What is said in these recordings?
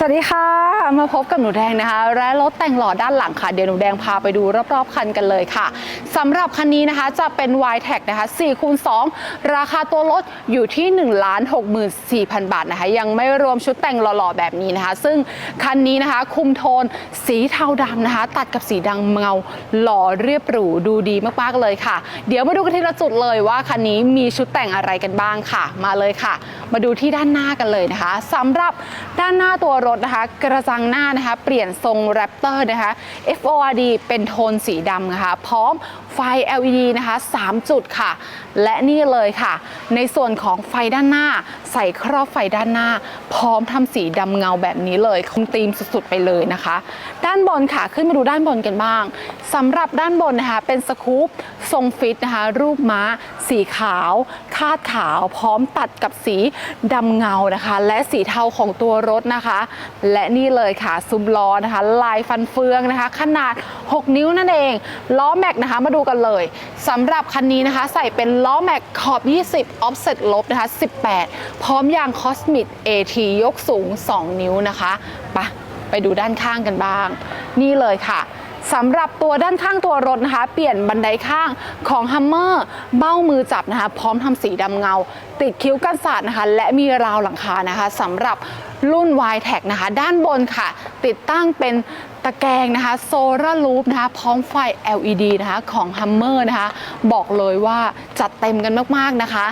สวัสดีค่ะ มาพบกับหนูแดงนะคะและรถแต่งหล่อด้านหลังค่ะ เดี๋ยวหนูแดงพาไปดูรอบๆคันกันเลยค่ะสำหรับคันนี้นะคะจะเป็น y t e c นะคะ4คูณ2ราคาตัวรถอยู่ที่ 1 6 4 0 0 0 บาทนะคะ ยังไม่รวมชุดแต่งหล่อๆแบบนี้นะคะ ซึ่งคันนี้นะคะคุมโทนสีเทาดำนะคะ ตัดกับสีดำเงาหล่อเรียบหรูดูดีมากๆเลยค่ะ เดี๋ยวมาดูกันทีละจุดเลยว่าคันนี้มีชุดแต่งอะไรกันบ้างค่ะ มาเลยค่ะ มาดูที่ด้านหน้ากันเลยนะคะสำหรับด้านหน้าตัวรถนะคะ กระจังหน้านะคะ เปลี่ยนทรงแรปเตอร์นะคะ FORD เป็นโทนสีดำนะคะ พร้อมไฟ LED นะคะ 3 จุดค่ะ และนี่เลยค่ะ ในส่วนของไฟด้านหน้า ใส่ครอบไฟด้านหน้า พร้อมทำสีดำเงาแบบนี้เลยคุมธีมสุดๆ ไปเลยนะคะ ด้านบนค่ะ ขึ้นมาดูด้านบนกันบ้างสำหรับด้านบนนะคะ เป็นสกู๊ป ทรงฟิตนะคะรูปม้า สีขาว คาดขาว พร้อมตัดกับสีดำเงานะคะ และสีเทาของตัวรถนะคะ และนี่เลยค่ะซุ้มล้อนะคะ ลายฟันเฟืองนะคะ ขนาด 6 นิ้วนั่นเอง ล้อแม็กนะคะมาดูกันเลยสำหรับคันนี้นะคะ ใส่เป็นล้อแม็กขอบ 20 offset ลบนะคะ 18 พร้อมยางคอสมิ AT ยกสูง 2 นิ้วนะคะไปไปดูด้านข้างกันบ้าง นี่เลยค่ะ สำหรับตัวด้านข้างตัวรถนะคะ เปลี่ยนบันไดข้างของ Hummer เบ้ามือจับนะคะ พร้อมทำสีดำเงา ติดคิ้วกันสาดนะคะ และมีราวหลังคานะคะสำหรับรุ่น y t e c นะคะ ด้านบนค่ะ ติดตั้งเป็นะแกรงนะคะโซลารูปนะคะพร้อมไฟ LED นะคะของ Hummer นะคะบอกเลยว่าจัดเต็มกันมากๆนะคะ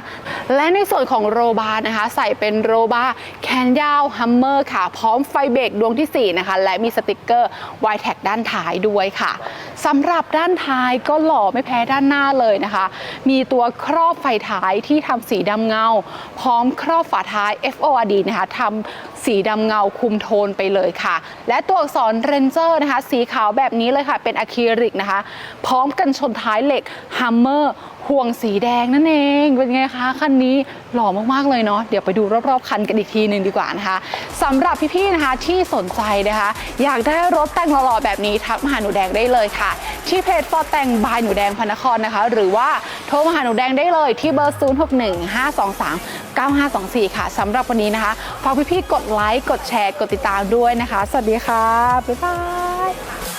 และในส่วนของโรบาร์นะคะ ใส่เป็นโรบาร์แขนยาว Hummer ค่ะ พร้อมไฟเบรกดวงทีสี่ 4 นะคะ และมีสติกเกอร์ y t e c ด้านท้ายด้วยค่ะสำหรับด้านท้ายก็หล่อไม่แพ้ด้านหน้าเลยนะคะ มีตัวครอบไฟท้ายที่ทำสีดำเงา พร้อมครอบฝาท้าย FORD นะคะทำ สีดำเงาคุมโทนไปเลยค่ะ และตัวอักษรเรนเจอร์นะคะ สีขาวแบบนี้เลยค่ะ เป็นอะคริลิกนะคะ พร้อมกันชนท้ายเหล็กฮัมเมอร์ ห่วงสีแดงนั่นเอง เป็นไงคะคันนี้หล่อมากๆเลยเนาะเดี๋ยวไปดูรอบๆคันกันอีกทีหนึ่งดีกว่านะคะสำหรับพี่ๆนะคะที่สนใจนะคะ อยากได้รถแต่งหล่อๆแบบนี้ทักมาหาหนูแดงได้เลยค่ะ ที่เพจฟอร์แต่งบายหนูแดงพนครนะคะ หรือว่าโทรมาหาหนูแดงได้เลยที่เบอร์ 0 6 1 5 2 3 9 5 2 4 ค่ะสำหรับวันนี้นะคะฝากพี่ๆกดไลค์กดแชร์กดติดตามด้วยนะคะ สวัสดีค่ะ บ๊ายบาย